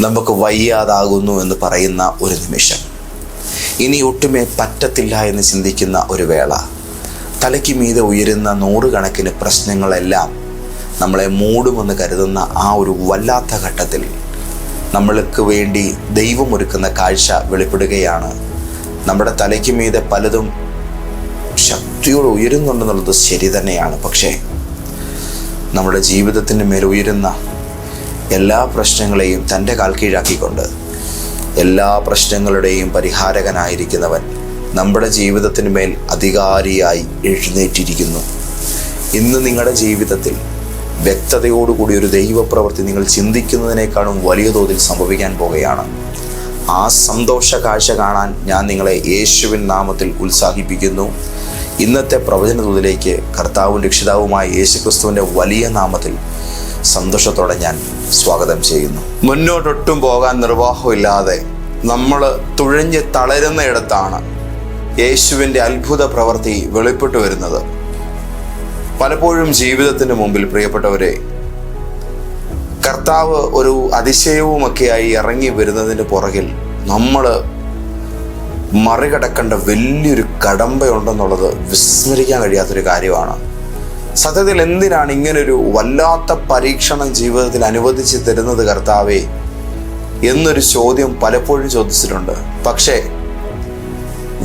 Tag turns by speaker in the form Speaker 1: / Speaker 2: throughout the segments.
Speaker 1: നമുക്ക് വയ്യാതാകുന്നു എന്ന് പറയുന്ന ഒരു നിമിഷം. ഇനി ഒട്ടുമേ പറ്റത്തില്ല എന്ന് ചിന്തിക്കുന്ന ഒരു വേള. തലയ്ക്ക് മീതെ ഉയരുന്ന നൂറുകണക്കിന് പ്രശ്നങ്ങളെല്ലാം നമ്മളെ മൂടുമെന്ന് കരുതുന്ന ആ ഒരു വല്ലാത്ത ഘട്ടത്തിൽ നമ്മൾക്ക് വേണ്ടി ദൈവമൊരുക്കുന്ന കാഴ്ച വെളിപ്പെടുകയാണ്. നമ്മുടെ തലയ്ക്ക് മീതെ പലതും ശക്തിയോട് ഉയരുന്നുണ്ടെന്നുള്ളത് ശരി തന്നെയാണ്. പക്ഷേ നമ്മുടെ ജീവിതത്തിന് മേൽ ഉയരുന്ന എല്ലാ പ്രശ്നങ്ങളെയും തന്റെ കാൽ കീഴാക്കിക്കൊണ്ട് എല്ലാ പ്രശ്നങ്ങളുടെയും പരിഹാരകനായിരിക്കുന്നവൻ നമ്മുടെ ജീവിതത്തിന് മേൽ അധികാരിയായി എഴുന്നേറ്റിരിക്കുന്നു. ഇന്ന് നിങ്ങളുടെ ജീവിതത്തിൽ വ്യക്തതയോടുകൂടി ഒരു ദൈവപ്രവൃത്തി നിങ്ങൾ ചിന്തിക്കുന്നതിനേക്കാളും വലിയ തോതിൽ സംഭവിക്കാൻ പോകുകയാണ് ആ സന്തോഷ കാഴ്ച കാണാൻ ഞാൻ നിങ്ങളെ യേശുവിൻ നാമത്തിൽ ഉത്സാഹിപ്പിക്കുന്നു. ഇന്നത്തെ പ്രവചന ദൂതിലേക്ക് കർത്താവും രക്ഷിതാവുമായ യേശുക്രിസ്തുവിന്റെ വലിയ നാമത്തിൽ സന്തോഷത്തോടെ ഞാൻ സ്വാഗതം ചെയ്യുന്നു. മുന്നോട്ടൊട്ടും പോകാൻ നിർവാഹമില്ലാതെ നമ്മൾ തുഴഞ്ഞ് തളരുന്നയിടത്താണ് യേശുവിന്റെ അത്ഭുത പ്രവൃത്തി വെളിപ്പെട്ടു വരുന്നത്. പലപ്പോഴും ജീവിതത്തിന് മുമ്പിൽ പ്രിയപ്പെട്ടവരെ കർത്താവ് ഒരു അതിശയവുമൊക്കെയായി ഇറങ്ങി വരുന്നതിന് പുറകിൽ നമ്മൾ മറികടക്കേണ്ട വലിയൊരു കടമ്പയുണ്ടെന്നുള്ളത് വിസ്മരിക്കാൻ കഴിയാത്തൊരു കാര്യമാണ്. സത്യത്തിൽ എന്തിനാണ് ഇങ്ങനൊരു വല്ലാത്ത പരീക്ഷണം ജീവിതത്തിൽ അനുവദിച്ച് തരുന്നത് കർത്താവേ എന്നൊരു ചോദ്യം പലപ്പോഴും ചോദിച്ചിട്ടുണ്ട്. പക്ഷേ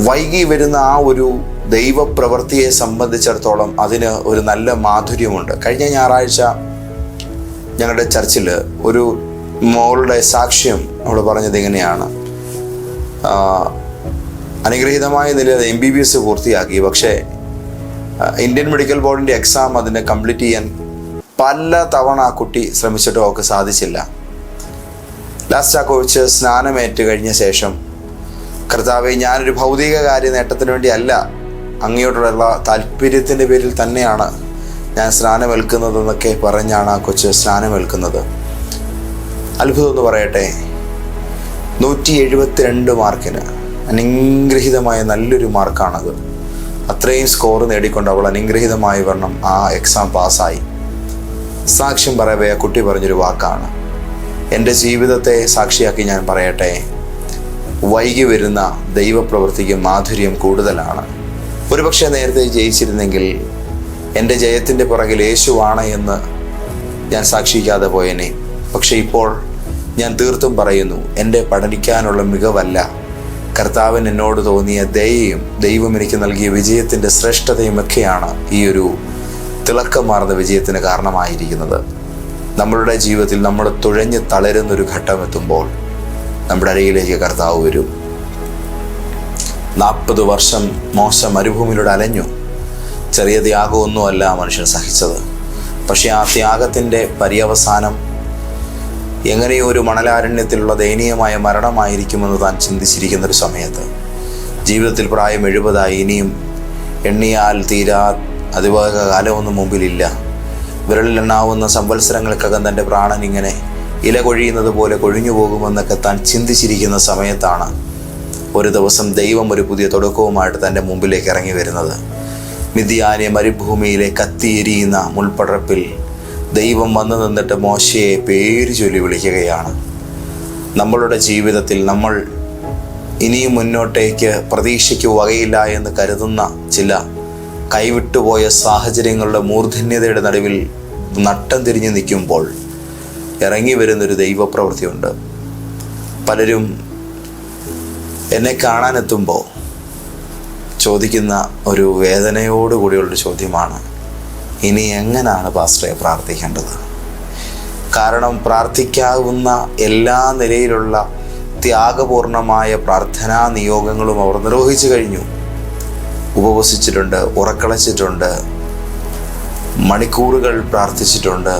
Speaker 1: വൈകി വരുന്ന ആ ഒരു ദൈവപ്രവൃത്തിയെ സംബന്ധിച്ചിടത്തോളം അതിന് ഒരു നല്ല മാധുര്യമുണ്ട്. കഴിഞ്ഞ ഞായറാഴ്ച ഞങ്ങളുടെ ചർച്ചിൽ ഒരു മോളുടെ സാക്ഷ്യം അവൾ പറഞ്ഞത് ഇങ്ങനെയാണ്. അനുഗ്രഹീതമായ നിലയിൽ എം ബി ബി എസ് പൂർത്തിയാക്കി. പക്ഷേ ഇന്ത്യൻ മെഡിക്കൽ ബോർഡിന്റെ എക്സാം അതിനെ കംപ്ലീറ്റ് ചെയ്യാൻ പല തവണ ആ കുട്ടി ശ്രമിച്ചിട്ടും അവൾക്ക് സാധിച്ചില്ല. ലാസ്റ്റ് ആ കോച്ച് സ്നാനമേറ്റ് കഴിഞ്ഞ ശേഷം കർത്താവെ ഞാനൊരു ഭൗതിക കാര്യ നേട്ടത്തിന് വേണ്ടിയല്ല അങ്ങയോടുള്ള താല്പര്യത്തിന്റെ പേരിൽ തന്നെയാണ് ഞാൻ സ്നാനമേൽക്കുന്നതെന്നൊക്കെ പറഞ്ഞാണ് ആ കൊച്ച് സ്നാനമേൽക്കുന്നത്. അത്ഭുതം എന്ന് പറയട്ടെ. നൂറ്റി എഴുപത്തിരണ്ട് മാർക്കിന് അനുഗ്രഹീതമായ നല്ലൊരു മാർക്കാണത്. അത്രയും സ്കോർ നേടിക്കൊണ്ട് അവൾ അനുഗ്രഹീതമായി വരണം. ആ എക്സാം പാസ്സായി സാക്ഷ്യം പറയവേ ആ കുട്ടി പറഞ്ഞൊരു വാക്കാണ്. എന്റെ ജീവിതത്തെ സാക്ഷിയാക്കി ഞാൻ പറയട്ടെ. വൈകി വരുന്ന ദൈവപ്രവൃത്തിക്ക് മാധുര്യം കൂടുതലാണ്. ഒരുപക്ഷെ നേരത്തെ ജയിച്ചിരുന്നെങ്കിൽ എന്റെ ജയത്തിന്റെ പുറകിൽ യേശുവാണ് എന്ന് ഞാൻ സാക്ഷിക്കാതെ പോയനെ. പക്ഷേ ഇപ്പോൾ ഞാൻ തീർത്തും പറയുന്നു എന്റെ പഠനിക്കാനുള്ള മികവല്ല. കർത്താവൻ എന്നോട് തോന്നിയ ദയയും ദൈവം എനിക്ക് നൽകിയ വിജയത്തിന്റെ ശ്രേഷ്ഠതയും ഒക്കെയാണ് ഈ ഒരു തിളക്കമാർന്ന വിജയത്തിന് കാരണമായിരിക്കുന്നത്. നമ്മളുടെ ജീവിതത്തിൽ നമ്മൾ തുഴഞ്ഞ് തളരുന്നൊരു ഘട്ടം എത്തുമ്പോൾ നമ്മുടെ അരയിലേക്ക് കർത്താവ് വരും. നാൽപ്പത് വർഷം മോശം മരുഭൂമിയിലൂടെ അലഞ്ഞു. ചെറിയ ത്യാഗമൊന്നുമല്ല മനുഷ്യൻ സഹിച്ചത്. പക്ഷേ ആ ത്യാഗത്തിന്റെ പര്യവസാനം എങ്ങനെയോ ഒരു മണലാരണ്യത്തിലുള്ള ദയനീയമായ മരണമായിരിക്കുമെന്ന് താൻ ചിന്തിച്ചിരിക്കുന്ന ഒരു സമയത്ത്. ജീവിതത്തിൽ പ്രായം എഴുപതായി ഇനിയും എണ്ണിയാൽ തീരാ അതിവേഗ കാലമൊന്നും മുമ്പിലില്ല. വിരലിലെണ്ണാവുന്ന സംവത്സരങ്ങൾക്കകം തന്റെ പ്രാണൻ ഇങ്ങനെ ഇല കൊഴിയുന്നത് പോലെ കൊഴിഞ്ഞു പോകുമെന്നൊക്കെ താൻ ചിന്തിച്ചിരിക്കുന്ന സമയത്താണ് ഒരു ദിവസം ദൈവം ഒരു പുതിയ തുടക്കവുമായിട്ട് തന്റെ മുമ്പിലേക്ക് ഇറങ്ങി വരുന്നത്. മിതിയാനെ മരുഭൂമിയിലെ കത്തിയെരിയുന്ന മുൾപ്പടർപ്പിൽ ദൈവം വന്നു നിന്നിട്ട് മോശയെ പേര് ചൊല്ലി വിളിക്കുകയാണ്. നമ്മളുടെ ജീവിതത്തിൽ നമ്മൾ ഇനിയും മുന്നോട്ടേക്ക് പ്രതീക്ഷയ്ക്ക് വകയില്ല എന്ന് കരുതുന്ന ചില കൈവിട്ടുപോയ സാഹചര്യങ്ങളുടെ മൂർധന്യതയുടെ നടുവിൽ നട്ടം തിരിഞ്ഞു നിൽക്കുമ്പോൾ ഇറങ്ങി വരുന്നൊരു ദൈവപ്രവൃത്തിയുണ്ട്. പലരും എന്നെ കാണാനെത്തുമ്പോൾ ചോദിക്കുന്ന ഒരു വേദനയോടുകൂടിയുള്ളൊരു ചോദ്യമാണ് ഇനി എങ്ങനെയാണ് പാസ്റ്ററെ പ്രാർത്ഥിക്കേണ്ടത്? കാരണം പ്രാർത്ഥിക്കാവുന്ന എല്ലാ നിലയിലുള്ള ത്യാഗപൂർണമായ പ്രാർത്ഥനാ നിയോഗങ്ങളും അവർ നിർവഹിച്ചു കഴിഞ്ഞു. ഉപവസിച്ചിട്ടുണ്ട് ഉറക്കളച്ചിട്ടുണ്ട് മണിക്കൂറുകൾ പ്രാർത്ഥിച്ചിട്ടുണ്ട്.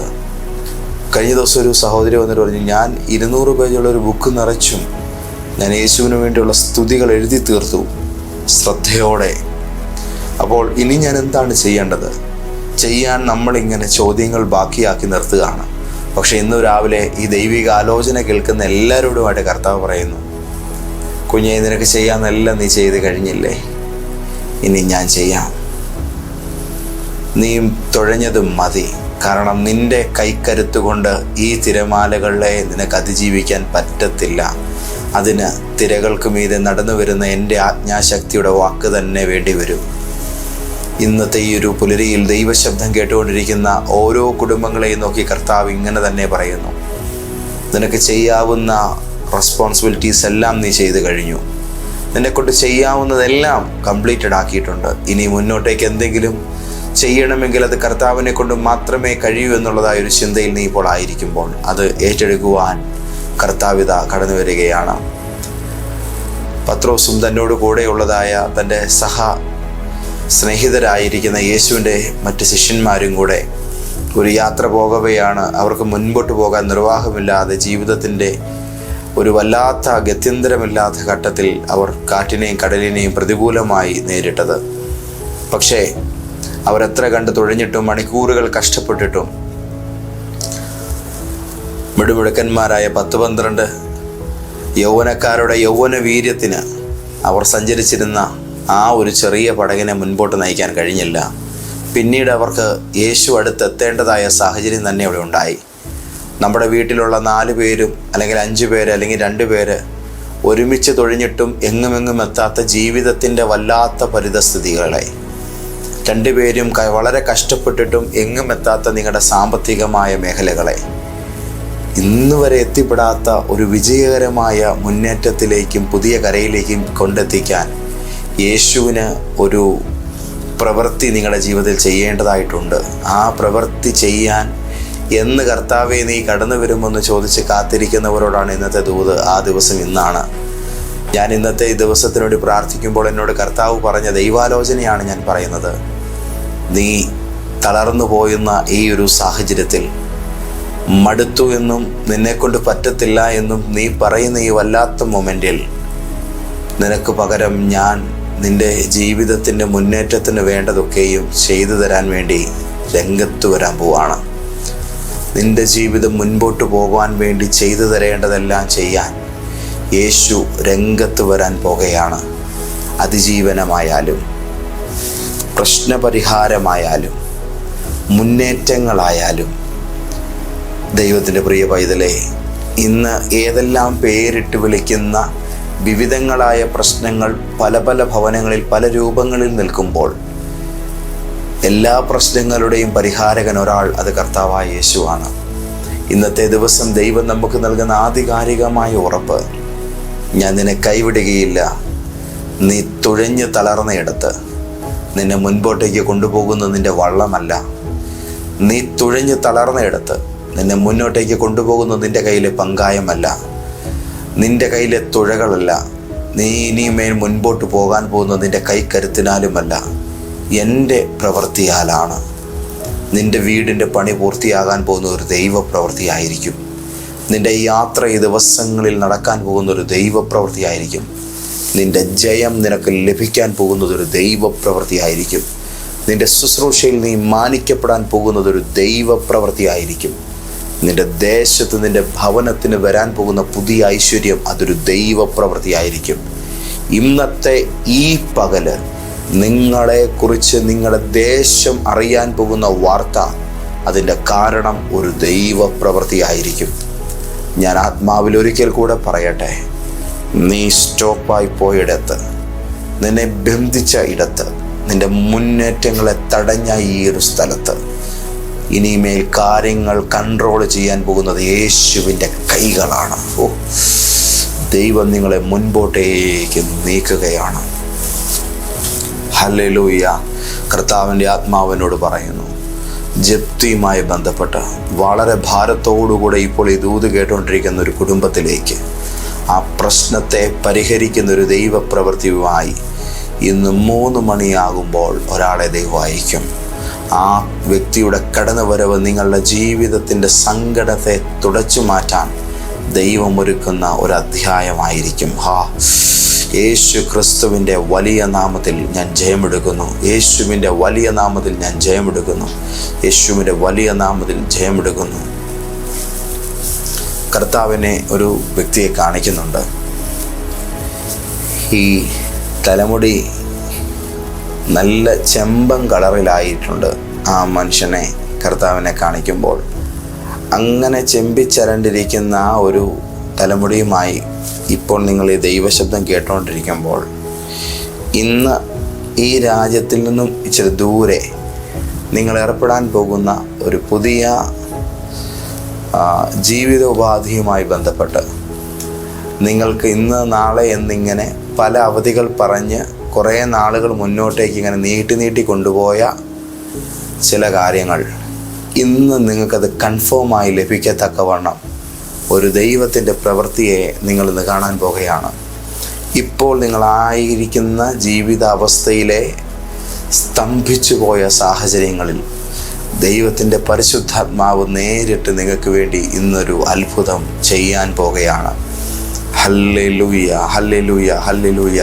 Speaker 1: കഴിഞ്ഞ ദിവസം ഒരു സഹോദരി വന്നിട്ട് പറഞ്ഞു ഞാൻ ഇരുന്നൂറ് പേജുള്ള ഒരു ബുക്ക് നിറച്ചും ഞാൻ യേശുവിന് വേണ്ടിയുള്ള സ്തുതികൾ എഴുതി തീർത്തു ശ്രദ്ധയോടെ. അപ്പോൾ ഇനി ഞാൻ എന്താണ് ചെയ്യേണ്ടത്? ചെയ്യാൻ നമ്മളിങ്ങനെ ചോദ്യങ്ങൾ ബാക്കിയാക്കി നിർത്തുകയാണ്. പക്ഷെ ഇന്ന് രാവിലെ ഈ ദൈവിക ആലോചന കേൾക്കുന്ന എല്ലാവരോടുമായിട്ട് കർത്താവ് പറയുന്നു കുഞ്ഞെ നിനക്ക് ചെയ്യാമെന്നെല്ലാം നീ ചെയ്ത് കഴിഞ്ഞില്ലേ? ഇനി ഞാൻ ചെയ്യാം. നീ തുഴഞ്ഞതും മതി. കാരണം നിന്റെ കൈക്കരുത്ത് കൊണ്ട് ഈ തിരമാലകളെ നിനക്ക് അതിജീവിക്കാൻ പറ്റത്തില്ല. അതിന് തിരകൾക്ക് മീതെ നടന്നു വരുന്ന എന്റെ ആജ്ഞാശക്തിയുടെ വാക്ക് തന്നെ വേണ്ടി വരും ഇന്നത്തെ ഈ ഒരു പുലരിയിൽ ദൈവശബ്ദം കേട്ടുകൊണ്ടിരിക്കുന്ന ഓരോ കുടുംബങ്ങളെയും നോക്കി കർത്താവ് ഇങ്ങനെ തന്നെ പറയുന്നു. നിനക്ക് ചെയ്യാവുന്ന റെസ്പോൺസിബിലിറ്റീസ് എല്ലാം നീ ചെയ്തു കഴിഞ്ഞു. നിന്നെ കൊണ്ട് ചെയ്യാവുന്നതെല്ലാം കംപ്ലീറ്റഡ് ആക്കിയിട്ടുണ്ട്. ഇനി മുന്നോട്ടേക്ക് എന്തെങ്കിലും ചെയ്യണമെങ്കിൽ അത് കർത്താവിനെ കൊണ്ട് മാത്രമേ കഴിയൂ എന്നുള്ളതായ ഒരു ചിന്തയിൽ നീ ഇപ്പോൾ ആയിരിക്കുമ്പോൾ അത് ഏറ്റെടുക്കുവാൻ കർത്താവിത കടന്നു വരികയാണ്. പത്രോസും തന്നോട് കൂടെയുള്ളതായ തന്റെ സഹ സ്നേഹിതരായിരിക്കുന്ന യേശുവിന്റെ മറ്റ് ശിഷ്യന്മാരും കൂടെ ഒരു യാത്ര പോകവെയാണ് അവർക്ക് മുൻപോട്ട് പോകാൻ നിർവാഹമില്ലാതെ ജീവിതത്തിന്റെ ഒരു വല്ലാത്ത ഗത്യന്തരമില്ലാത്ത ഘട്ടത്തിൽ അവർ കാറ്റിനെയും കടലിനെയും പ്രതികൂലമായി നേരിട്ടത്. പക്ഷേ അവരെത്ര കണ്ട് തുഴഞ്ഞിട്ടും മണിക്കൂറുകൾ കഷ്ടപ്പെട്ടിട്ടും മിടുമിടുക്കന്മാരായ പത്ത് പന്ത്രണ്ട് യൗവനക്കാരുടെ യൗവന വീര്യത്തിന് അവർ സഞ്ചരിച്ചിരുന്ന ആ ഒരു ചെറിയ പടകിനെ മുൻപോട്ട് നയിക്കാൻ കഴിഞ്ഞില്ല. പിന്നീട് അവർക്ക് യേശു അടുത്തെത്തേണ്ടതായ സാഹചര്യം തന്നെ അവിടെ ഉണ്ടായി. നമ്മുടെ വീട്ടിലുള്ള നാല് പേരും അല്ലെങ്കിൽ അഞ്ച് പേര് അല്ലെങ്കിൽ രണ്ട് പേര് ഒരുമിച്ച് തൊഴിഞ്ഞിട്ടും എങ്ങുമെങ്ങും എത്താത്ത ജീവിതത്തിന്റെ വല്ലാത്ത പരിതസ്ഥിതികളായി രണ്ടുപേരും വളരെ കഷ്ടപ്പെട്ടിട്ടും എങ്ങും എത്താത്ത നിങ്ങളുടെ സാമ്പത്തികമായ മേഖലകളെ ഇന്ന് വരെ എത്തിപ്പെടാത്ത ഒരു വിജയകരമായ മുന്നേറ്റത്തിലേക്കും പുതിയ കരയിലേക്കും കൊണ്ടെത്തിക്കാൻ യേശുവിന് ഒരു പ്രവൃത്തി നിങ്ങളുടെ ജീവിതത്തിൽ ചെയ്യേണ്ടതായിട്ടുണ്ട്. ആ പ്രവൃത്തി ചെയ്യാൻ എന്ന് കർത്താവെ നീ കടന്നു വരുമെന്ന് ചോദിച്ച് കാത്തിരിക്കുന്നവരോടാണ് ഇന്നത്തെ ദൂത് ആ ദിവസം ഇന്നാണ്. ഞാൻ ഇന്നത്തെ ഈ ദിവസത്തിനോട് പ്രാർത്ഥിക്കുമ്പോൾ എന്നോട് കർത്താവ് പറഞ്ഞ ദൈവാലോചനയാണ് ഞാൻ പറയുന്നത്. നീ തളർന്നു പോയുന്ന ഈ ഒരു സാഹചര്യത്തിൽ മടുത്തു എന്നും നിന്നെക്കൊണ്ട് പറ്റത്തില്ല എന്നും നീ പറയുന്ന ഈ വല്ലാത്ത മൊമെന്റിൽ നിനക്ക് പകരം ഞാൻ നിന്റെ ജീവിതത്തിന്റെ മുന്നേറ്റത്തിന് വേണ്ടതൊക്കെയും ചെയ്തു തരാൻ വേണ്ടി രംഗത്ത് വരാൻ പോവാണ്. നിന്റെ ജീവിതം മുൻപോട്ട് പോകാൻ വേണ്ടി ചെയ്തു തരേണ്ടതെല്ലാം ചെയ്യാൻ യേശു രംഗത്ത് വരാൻ പോകുകയാണ് അതിജീവനമായാലും പ്രശ്നപരിഹാരമായാലും മുന്നേറ്റങ്ങളായാലും. ദൈവത്തിന്റെ പ്രിയ പൈതലെ ഇന്ന് ഏതെല്ലാം പേരിട്ട് വിളിക്കുന്ന വിവിധങ്ങളായ പ്രശ്നങ്ങൾ പല പല ഭവനങ്ങളിൽ പല രൂപങ്ങളിൽ നിൽക്കുമ്പോൾ എല്ലാ പ്രശ്നങ്ങളുടെയും പരിഹാരകൻ ഒരാൾ അത് കർത്താവായ യേശുവാണ്. ഇന്നത്തെ ദിവസം ദൈവം നമുക്ക് നൽകുന്ന ആധികാരികമായ ഉറപ്പ് ഞാൻ നിന്നെ കൈവിടുകയില്ല. നീ തുഴഞ്ഞു തളർന്നയിടത്ത് നിന്നെ മുൻപോട്ടേക്ക് കൊണ്ടുപോകുന്നത് നിന്റെ വള്ളമല്ല. നീ തുഴഞ്ഞു തളർന്നയിടത്ത് നിന്നെ മുന്നോട്ടേക്ക് കൊണ്ടുപോകുന്നത് നിന്റെ കയ്യിലെ പങ്കായമല്ല. നിന്റെ കയ്യിലെ തുഴകളല്ല. നീ ഇനിമേൽ മുൻപോട്ട് പോകാൻ പോകുന്നത് നിന്റെ കൈക്കരുത്തിനാലുമല്ല. എന്റെ പ്രവൃത്തിയാലാണ്. നിന്റെ വീടിന്റെ പണി പൂർത്തിയാകാൻ പോകുന്ന ഒരു ദൈവപ്രവൃത്തിയായിരിക്കും. നിന്റെ യാത്ര ഈ ദിവസങ്ങളിൽ നടക്കാൻ പോകുന്ന ഒരു ദൈവപ്രവൃത്തിയായിരിക്കും. നിന്റെ ജയം നിനക്ക് ലഭിക്കാൻ പോകുന്നത് ഒരു ദൈവപ്രവൃത്തിയായിരിക്കും. നിന്റെ ശുശ്രൂഷയിൽ നീ മാനിക്കപ്പെടാൻ പോകുന്നതൊരു ദൈവപ്രവൃത്തിയായിരിക്കും. നിന്റെ ദേശത്ത് നിന്റെ ഭവനത്തിന് വരാൻ പോകുന്ന പുതിയ ഐശ്വര്യം അതൊരു ദൈവപ്രവൃത്തിയായിരിക്കും. ഇന്നത്തെ ഈ പകൽ നിങ്ങളെക്കുറിച്ച് നിങ്ങളുടെ ദേശം അറിയാൻ പോകുന്ന വാർത്ത അതിന്റെ കാരണം ഒരു ദൈവപ്രവൃത്തിയായിരിക്കും. ഞാൻ ആത്മാവിൽ ഒരിക്കൽ കൂടെ പറയട്ടെ നീ സ്റ്റോപ്പായി പോയിടത്ത് നിന്നെ ബന്ധിച്ച ഇടത്ത് നിന്റെ മുന്നേറ്റങ്ങളെ തടഞ്ഞ ഈ ഒരു സ്ഥലത്ത് ഇനിമേൽ കാര്യങ്ങൾ കൺട്രോൾ ചെയ്യാൻ പോകുന്നത് യേശുവിന്റെ കൈകളാണ്. ഓ ദൈവം നിങ്ങളെ മുൻപോട്ടേക്ക് നീക്കുകയാണ്. ഹല്ലേലൂയ. കർത്താവിന്റെ ആത്മാവിനോട് പറയുന്നു ജപ്തിയുമായി ബന്ധപ്പെട്ട് വളരെ ഭാരത്തോടുകൂടെ ഇപ്പോൾ ഈ ദൂത് കേട്ടുകൊണ്ടിരിക്കുന്ന ഒരു കുടുംബത്തിലേക്ക് ആ പ്രശ്നത്തെ പരിഹരിക്കുന്ന ഒരു ദൈവപ്രവൃത്തിയുമായി ഇന്ന് മൂന്ന് മണിയാകുമ്പോൾ ഒരാളെ ദൈവം അയക്കും ആ വ്യക്തിയുടെ കടന്നുവരവ് നിങ്ങളുടെ ജീവിതത്തിന്റെ സങ്കടത്തെ തുടച്ചു മാറ്റാൻ ദൈവം ഒരുക്കുന്ന ഒരു അധ്യായമായിരിക്കും. ഹാ. യേശു ക്രിസ്തുവിന്റെ വലിയ നാമത്തിൽ ഞാൻ ജയമെടുക്കുന്നു. യേശുവിന്റെ വലിയ നാമത്തിൽ ഞാൻ ജയമെടുക്കുന്നു. യേശുവിന്റെ വലിയ നാമത്തിൽ ജയമെടുക്കുന്നു. കർത്താവിനെ ഒരു വ്യക്തിയെ കാണിക്കുന്നുണ്ട്. ഈ തലമുടി നല്ല ചെമ്പൻ കളറിലായിട്ടുണ്ട്. ആ മനുഷ്യനെ കർത്താവിനെ കാണിക്കുമ്പോൾ അങ്ങനെ ചെമ്പിച്ചരണ്ടിരിക്കുന്ന ആ ഒരു തലമുടിയുമായി ഇപ്പോൾ നിങ്ങൾ ഈ ദൈവശബ്ദം കേട്ടുകൊണ്ടിരിക്കുമ്പോൾ ഇന്ന് ഈ രാജ്യത്തിൽ നിന്നും ഇച്ചിരി ദൂരെ നിങ്ങൾ ഏർപ്പെടാൻ പോകുന്ന ഒരു പുതിയ ജീവിത ജീവിതോപാധിയുമായി ബന്ധപ്പെട്ട് നിങ്ങൾക്ക് ഇന്ന് നാളെ എന്നിങ്ങനെ പല അവധികൾ പറഞ്ഞ് കുറേ നാളുകൾ മുന്നോട്ടേക്ക് ഇങ്ങനെ നീട്ടി നീട്ടി കൊണ്ടുപോയ ചില കാര്യങ്ങൾ ഇന്ന് നിങ്ങൾക്കത് കൺഫേമായി ലഭിക്കത്തക്കവണ്ണം ഒരു ദൈവത്തിന്റെ പ്രവൃത്തിയെ നിങ്ങളിന്ന് കാണാൻ പോകുകയാണ്. ഇപ്പോൾ നിങ്ങളായിരിക്കുന്ന ജീവിതാവസ്ഥയിലെ സ്തംഭിച്ചു പോയ സാഹചര്യങ്ങളിൽ ദൈവത്തിന്റെ പരിശുദ്ധാത്മാവ് നേരിട്ട് നിങ്ങൾക്ക് വേണ്ടി ഇന്നൊരു അത്ഭുതം ചെയ്യാൻ പോകുകയാണ്. ഹല്ലേ ലൂയ ഹല്ലേ ലൂയ ഹല്ലേ ലൂയ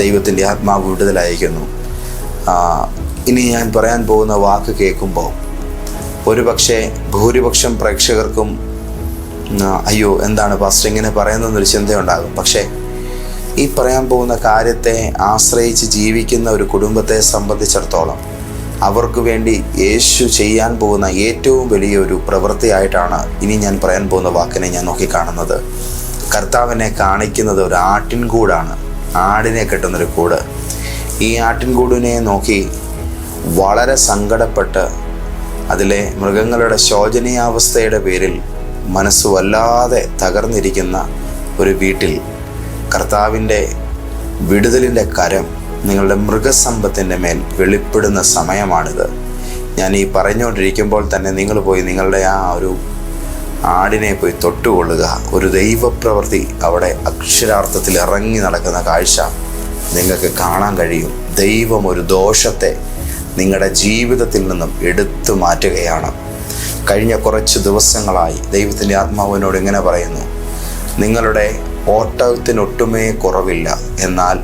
Speaker 1: ദൈവത്തിന്റെ ആത്മാവ് വിടുതലയക്കുന്നു ഇനി ഞാൻ പറയാൻ പോകുന്ന വാക്ക് കേൾക്കുമ്പോൾ ഒരുപക്ഷെ ഭൂരിപക്ഷം പ്രേക്ഷകർക്കും അയ്യോ എന്താണ് ഫസ്റ്റ് ഇങ്ങനെ പറയുന്നതെന്നൊരു ചിന്തയുണ്ടാകും. പക്ഷേ ഈ പറയാൻ പോകുന്ന കാര്യത്തെ ആശ്രയിച്ച് ജീവിക്കുന്ന ഒരു കുടുംബത്തെ സംബന്ധിച്ചിടത്തോളം അവർക്ക് വേണ്ടി യേശു ചെയ്യാൻ പോകുന്ന ഏറ്റവും വലിയൊരു പ്രവൃത്തിയായിട്ടാണ് ഇനി ഞാൻ പറയാൻ പോകുന്ന വാക്കിനെ ഞാൻ നോക്കിക്കാണുന്നത്. കർത്താവിനെ കാണിക്കുന്നത് ഒരു ആട്ടിൻകൂടാണ്. ആടിനെ കെട്ടുന്നൊരു കൂട്. ഈ ആട്ടിൻകൂടിനെ നോക്കി വളരെ സങ്കടപ്പെട്ട് അതിലെ മൃഗങ്ങളുടെ ശോചനീയാവസ്ഥയുടെ പേരിൽ മനസ്സ് വല്ലാതെ തകർന്നിരിക്കുന്ന ഒരു വീട്ടിൽ കർത്താവിന്റെ വിടുതലിന്റെ കരം നിങ്ങളുടെ മൃഗസമ്പത്തിന്റെ മേൽ വെളിപ്പെടുന്ന സമയമാണിത്. ഞാൻ ഈ പറഞ്ഞുകൊണ്ടിരിക്കുമ്പോൾ തന്നെ നിങ്ങൾ പോയി നിങ്ങളുടെ ആ ഒരു ആടിനെ പോയി തൊട്ടുകൊള്ളുക. ഒരു ദൈവപ്രവൃത്തി അവിടെ അക്ഷരാർത്ഥത്തിൽ ഇറങ്ങി നടക്കുന്ന കാഴ്ച നിങ്ങൾക്ക് കാണാൻ കഴിയും. ദൈവം ഒരു ദോഷത്തെ നിങ്ങളുടെ ജീവിതത്തിൽ നിന്നും എടുത്തു മാറ്റുകയാണ്. കഴിഞ്ഞ കുറച്ച് ദിവസങ്ങളായി ദൈവത്തിന്റെ ആത്മാവിനോട് ഇങ്ങനെ പറയുന്നു നിങ്ങളുടെ ഓട്ടത്തിനൊട്ടുമേ കുറവില്ല. എന്നാൽ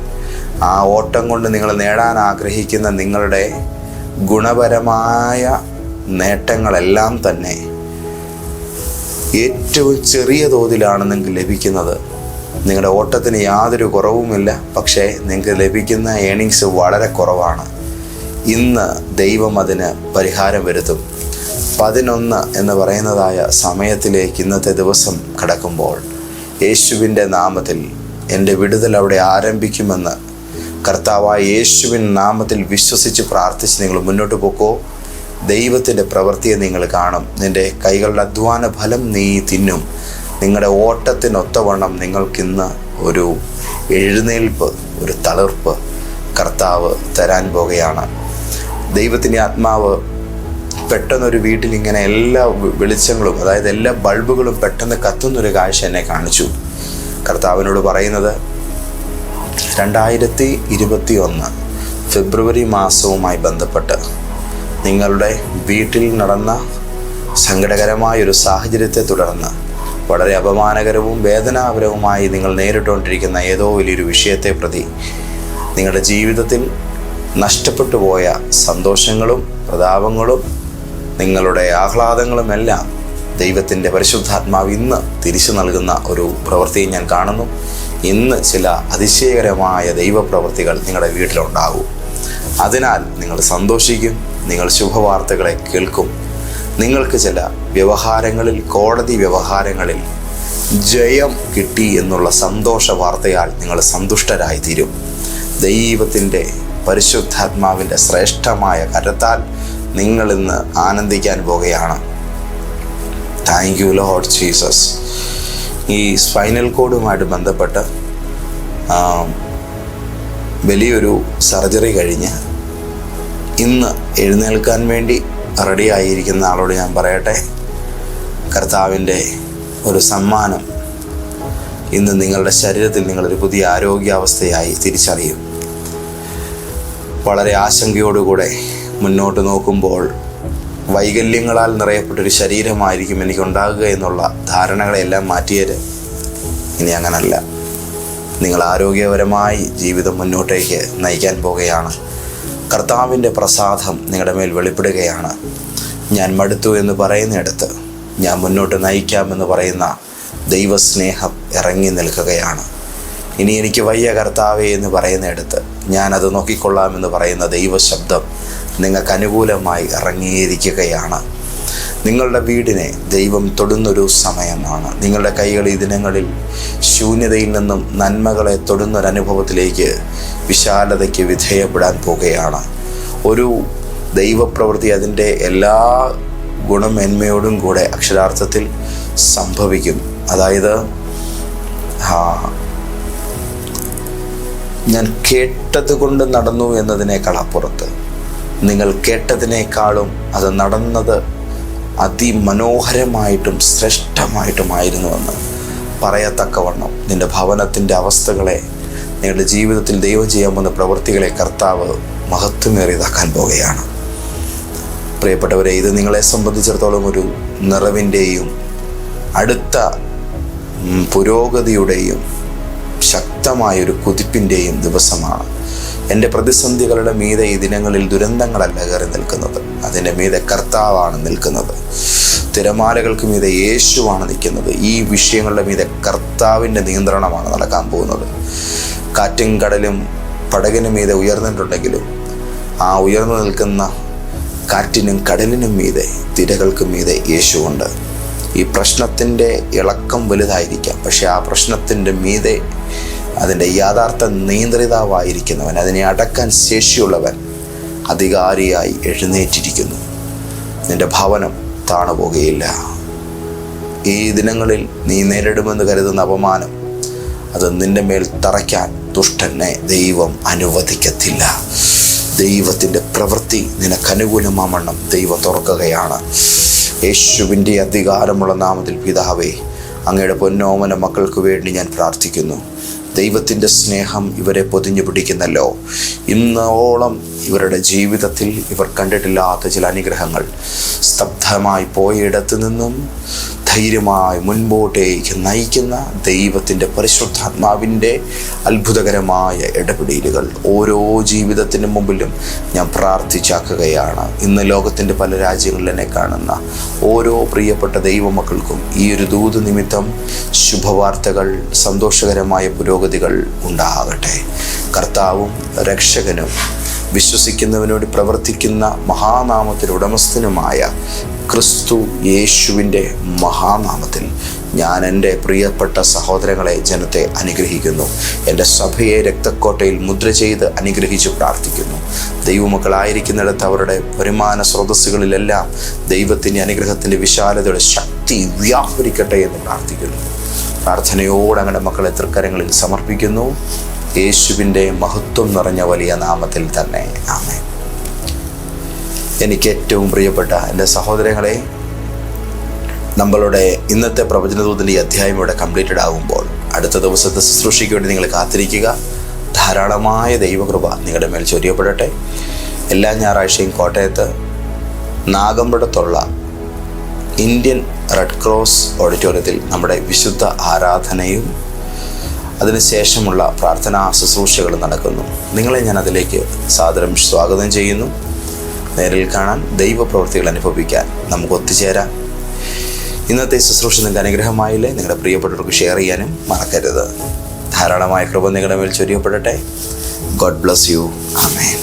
Speaker 1: ആ ഓട്ടം കൊണ്ട് നിങ്ങൾ നേടാൻ ആഗ്രഹിക്കുന്ന നിങ്ങളുടെ ഗുണപരമായ നേട്ടങ്ങളെല്ലാം തന്നെ ഏറ്റവും ചെറിയ തോതിലാണ് നിങ്ങൾക്ക് ലഭിക്കുന്നത്. നിങ്ങളുടെ ഓട്ടത്തിന് യാതൊരു കുറവുമില്ല. പക്ഷേ നിങ്ങൾക്ക് ലഭിക്കുന്ന ഏണിങ്സ് വളരെ കുറവാണ്. ഇന്ന് ദൈവം അതിന് പരിഹാരം വരുത്തും. പതിനൊന്ന് എന്ന് പറയുന്നതായ സമയത്തിലേക്ക് ഇന്നത്തെ ദിവസം കടക്കുമ്പോൾ യേശുവിന്റെ നാമത്തിൽ എന്റെ വിടുതൽ അവിടെ ആരംഭിക്കുമെന്ന് കർത്താവായ യേശുവിൻ നാമത്തിൽ വിശ്വസിച്ച് പ്രാർത്ഥിച്ച് നിങ്ങൾ മുന്നോട്ട് പോക്കോ. ദൈവത്തിന്റെ പ്രവൃത്തിയെ നിങ്ങൾ കാണും. നിന്റെ കൈകളുടെ അധ്വാന ഫലം നീ തിന്നും. നിങ്ങളുടെ ഓട്ടത്തിനൊത്തവണ്ണം നിങ്ങൾക്കിന്ന് ഒരു എഴുന്നേൽപ്പ് ഒരു തളിർപ്പ് കർത്താവ് തരാൻ പോകുകയാണ്. ദൈവത്തിന്റെ ആത്മാവ് പെട്ടെന്നൊരു വീട്ടിൽ ഇങ്ങനെ എല്ലാ വെളിച്ചങ്ങളും അതായത് എല്ലാ ബൾബുകളും പെട്ടെന്ന് കത്തുന്നൊരു കാഴ്ച എന്നെ കാണിച്ചു. കർത്താവിനോട് പറയുന്നത് രണ്ടായിരത്തി ഇരുപത്തി ഒന്ന് ഫെബ്രുവരി മാസവുമായി ബന്ധപ്പെട്ട് നിങ്ങളുടെ വീട്ടിൽ നടന്ന സങ്കടകരമായ ഒരു സാഹചര്യത്തെ തുടർന്ന് വളരെ അപമാനകരവും വേദനാപരവുമായി നിങ്ങൾ നേരിട്ടുകൊണ്ടിരിക്കുന്ന ഏതോ വലിയൊരു വിഷയത്തെ പ്രതി നിങ്ങളുടെ ജീവിതത്തിൽ നഷ്ടപ്പെട്ടു പോയ സന്തോഷങ്ങളും പ്രതാപങ്ങളും നിങ്ങളുടെ ആഹ്ലാദങ്ങളുമെല്ലാം ദൈവത്തിന്റെ പരിശുദ്ധാത്മാവ് ഇന്ന് തിരിച്ചു നൽകുന്ന ഒരു പ്രവൃത്തി ഞാൻ കാണുന്നു. ഇന്ന് ചില അതിശയകരമായ ദൈവപ്രവൃത്തികൾ നിങ്ങളുടെ വീട്ടിലുണ്ടാകും. അതിനാൽ നിങ്ങൾ സന്തോഷിക്കും നിങ്ങൾ ശുഭവാർത്തകളെ കേൾക്കും. നിങ്ങൾക്ക് ചില വ്യവഹാരങ്ങളിൽ കോടതി വ്യവഹാരങ്ങളിൽ ജയം കിട്ടി എന്നുള്ള സന്തോഷ വാർത്തയാൽ നിങ്ങൾ സന്തുഷ്ടരായി തീരും ദൈവത്തിന്റെ പരിശുദ്ധാത്മാവിന്റെ ശ്രേഷ്ഠമായ കരത്താൽ നിങ്ങൾ ഇന്ന് ആനന്ദിക്കാൻ പോകുകയാണ്. താങ്ക് യു ലോഡ് ജീസസ് ഈ സ്പൈനൽ കോഡുമായിട്ട് ബന്ധപ്പെട്ട് വലിയൊരു സർജറി കഴിഞ്ഞ് ഇന്ന് എഴുന്നേൽക്കാൻ വേണ്ടി റെഡി ആയിരിക്കുന്ന ആളോട് ഞാൻ പറയട്ടെ. കർത്താവിന്റെ ഒരു സമ്മാനം ഇന്ന് നിങ്ങളുടെ ശരീരത്തിൽ നിങ്ങളൊരു പുതിയ ആരോഗ്യാവസ്ഥയായി തിരിച്ചറിയും. വളരെ ആശങ്കയോടുകൂടെ മുന്നോട്ട് നോക്കുമ്പോൾ വൈകല്യങ്ങളാൽ നിറയപ്പെട്ടൊരു ശരീരമായിരിക്കും എനിക്കുണ്ടാകുക എന്നുള്ള ധാരണകളെല്ലാം മാറ്റിയത് ഇനി അങ്ങനല്ല. നിങ്ങൾ ആരോഗ്യപരമായി ജീവിതം മുന്നോട്ടേക്ക് നയിക്കാൻ പോകുകയാണ്. കർത്താവിന്റെ പ്രസാദം നിങ്ങളുടെ മേൽ വെളിപ്പെടുകയാണ്. ഞാൻ മടുത്തു എന്ന് പറയുന്നിടത്ത് ഞാൻ മുന്നോട്ട് നയിക്കാമെന്ന് പറയുന്ന ദൈവസ്നേഹം ഇറങ്ങി നിൽക്കുകയാണ്. ഇനി എനിക്ക് വയ്യ കർത്താവേ എന്ന് പറയുന്നിടത്ത് ഞാനത് നോക്കിക്കൊള്ളാമെന്ന് പറയുന്ന ദൈവശബ്ദം നിങ്ങൾക്ക് അനുകൂലമായി ഇറങ്ങിയിരിക്കുകയാണ്. നിങ്ങളുടെ വീടിനെ ദൈവം തൊടുന്നൊരു സമയമാണ്. നിങ്ങളുടെ കൈകൾ ഈ ദിനങ്ങളിൽ ശൂന്യതയിൽ നിന്നും നന്മകളെ തൊടുന്നൊരനുഭവത്തിലേക്ക് വിശാലതയ്ക്ക് വിധേയപ്പെടാൻ പോകുകയാണ്. ഒരു ദൈവപ്രവൃത്തി അതിന്റെ എല്ലാ ഗുണമേന്മയോടും കൂടെ അക്ഷരാർത്ഥത്തിൽ സംഭവിക്കും. അതായത് ഞാൻ കേട്ടത് കൊണ്ട് നടന്നു എന്നതിനേക്കാൾ അപ്പുറത്ത്. നിങ്ങൾ കേട്ടതിനേക്കാളും അത് നടന്നത് അതിമനോഹരമായിട്ടും ശ്രേഷ്ഠമായിട്ടുമായിരുന്നുവെന്ന് പറയത്തക്കവണ്ണം നിന്റെ ഭവനത്തിന്റെ അവസ്ഥകളെ നിങ്ങളുടെ ജീവിതത്തിൽ ദൈവം ചെയ്യാൻ പോകുന്ന പ്രവൃത്തികളെ കർത്താവ് മഹത്വമേറിയതാക്കാൻ പോവുകയാണ്. പ്രിയപ്പെട്ടവരെ ഇത് നിങ്ങളെ സംബന്ധിച്ചിടത്തോളം ഒരു നിറവിന്റെയും അടുത്ത പുരോഗതിയുടെയും ശക്തമായൊരു കുതിപ്പിന്റെയും ദിവസമാണ്. എന്റെ പ്രതിസന്ധികളുടെ മീതെ ഈ ദിനങ്ങളിൽ ദുരന്തങ്ങളല്ല കയറി നിൽക്കുന്നത്. അതിന്റെ മീതെ കർത്താവാണ് നിൽക്കുന്നത്. തിരമാലകൾക്ക് മീതെ യേശുവാണ് നിൽക്കുന്നത്. ഈ വിഷയങ്ങളുടെ മീതെ കർത്താവിന്റെ നിയന്ത്രണമാണ് നടക്കാൻ പോകുന്നത്. കാറ്റും കടലും പടകിനും മീതെ ഉയർന്നിട്ടുണ്ടെങ്കിലും ആ ഉയർന്നു നിൽക്കുന്ന കാറ്റിനും കടലിനും മീതെ തിരകൾക്കും മീതെ യേശുവുണ്ട്. ഈ പ്രശ്നത്തിന്റെ ഇളക്കം വലുതായിരിക്കാം. പക്ഷേ ആ പ്രശ്നത്തിന്റെ മീതെ അതിന്റെ യാഥാർത്ഥ നിയന്ത്രിതാവായിരിക്കുന്നവൻ അതിനെ അടക്കാൻ ശേഷിയുള്ളവൻ അധികാരിയായി എഴുന്നേറ്റിരിക്കുന്നു. നിന്റെ ഭവനം താണു പോകുകയില്ല ഈ ദിനങ്ങളിൽ നീ നേരിടുമെന്ന് കരുതുന്ന അപമാനം അത് നിന്റെ മേൽ തറയ്ക്കാൻ ദുഷ്ടനെ ദൈവം അനുവദിക്കത്തില്ല. ദൈവത്തിന്റെ പ്രവൃത്തി നിനക്ക് അനുകൂലമാവണ്ണം ദൈവം തുറക്കുകയാണ്. യേശുവിന്റെ അധികാരമുള്ള നാമത്തിൽ പിതാവേ അങ്ങയുടെ പൊന്നോമന മക്കൾക്ക് വേണ്ടി ഞാൻ പ്രാർത്ഥിക്കുന്നു. ദൈവത്തിന്റെ സ്നേഹം ഇവരെ പൊതിഞ്ഞു പിടിക്കുന്നല്ലോ. ഇന്നോളം ഇവരുടെ ജീവിതത്തിൽ ഇവർ കണ്ടിട്ടില്ലാത്ത ചില അനുഗ്രഹങ്ങൾ. സ്തബ്ധമായി പോയിടത്തു നിന്നും ധൈര്യമായി മുൻപോട്ടേക്ക് നയിക്കുന്ന ദൈവത്തിന്റെ പരിശുദ്ധാത്മാവിന്റെ അത്ഭുതകരമായ ഇടപെടലുകൾ ഓരോ ജീവിതത്തിന് മുമ്പിലും ഞാൻ പ്രാർത്ഥിച്ചാക്കുകയാണ്. ഇന്ന് ലോകത്തിന്റെ പല രാജ്യങ്ങളിൽ എന്നെ കാണുന്ന ഓരോ പ്രിയപ്പെട്ട ദൈവമക്കൾക്കും ഈ ഒരു ദൂത് നിമിത്തം ശുഭവാർത്തകൾ സന്തോഷകരമായ പുരോഗതികൾ ഉണ്ടാകട്ടെ. കർത്താവും രക്ഷകനും വിശ്വസിക്കുന്നവനോട് പ്രവർത്തിക്കുന്ന മഹാനാമത്തിൽ ഉടമസ്ഥനുമായ ക്രിസ്തു യേശുവിന്റെ മഹാനാമത്തിൽ ഞാൻ എന്റെ പ്രിയപ്പെട്ട സഹോദരങ്ങളെ ജനത്തെ അനുഗ്രഹിക്കുന്നു. എന്റെ സഭയെ രക്തക്കോട്ടയിൽ മുദ്ര ചെയ്ത് അനുഗ്രഹിച്ച് പ്രാർത്ഥിക്കുന്നു. ദൈവമക്കളായിരിക്കുന്നിടത്ത് അവരുടെ വരുമാന സ്രോതസ്സുകളിലെല്ലാം ദൈവത്തിന്റെ അനുഗ്രഹത്തിന്റെ വിശാലതയുടെ ശക്തി വ്യാപരിക്കട്ടെ എന്ന് പ്രാർത്ഥിക്കുന്നു. പ്രാർത്ഥനയോടെ അങ്ങനെ മക്കളെ തൃക്കരങ്ങളിൽ സമർപ്പിക്കുന്നു. യേശുവിന്റെ മഹത്വം നിറഞ്ഞ വലിയ നാമത്തിൽ തന്നെ. ആമേ എനിക്ക് ഏറ്റവും പ്രിയപ്പെട്ട എന്റെ സഹോദരങ്ങളെ നമ്മളുടെ ഇന്നത്തെ പ്രവചനദൂതിന്റെ ഈ അധ്യായം ഇവിടെ കംപ്ലീറ്റഡ് ആകുമ്പോൾ അടുത്ത ദിവസത്തെ ശുശ്രൂഷയ്ക്ക് വേണ്ടി നിങ്ങൾ കാത്തിരിക്കുക. ധാരാളമായ ദൈവകൃപ നിങ്ങളുടെ മേൽ ചൊരിയപ്പെടട്ടെ. എല്ലാ ഞായറാഴ്ചയും കോട്ടയത്ത് നാഗമ്പടത്തുള്ള ഇന്ത്യൻ റെഡ് ക്രോസ് ഓഡിറ്റോറിയത്തിൽ നമ്മുടെ വിശുദ്ധ ആരാധനയും അതിനുശേഷമുള്ള പ്രാർത്ഥനാ ശുശ്രൂഷകൾ നടക്കുന്നു. നിങ്ങളെ ഞാൻ അതിലേക്ക് സാദരം സ്വാഗതം ചെയ്യുന്നു. നേരിൽ കാണാൻ ദൈവപ്രവൃത്തികൾ അനുഭവിക്കാൻ നമുക്ക് ഒത്തുചേരാം. ഇന്നത്തെ ശുശ്രൂഷ നിങ്ങൾക്ക് അനുഗ്രഹമായില്ലേ? നിങ്ങളുടെ പ്രിയപ്പെട്ടവർക്ക് ഷെയർ ചെയ്യാനും മറക്കരുത്. ധാരാളമായ കൃപ നിങ്ങളുടെ മേൽ ചൊരിയപ്പെടട്ടെ. God bless you amen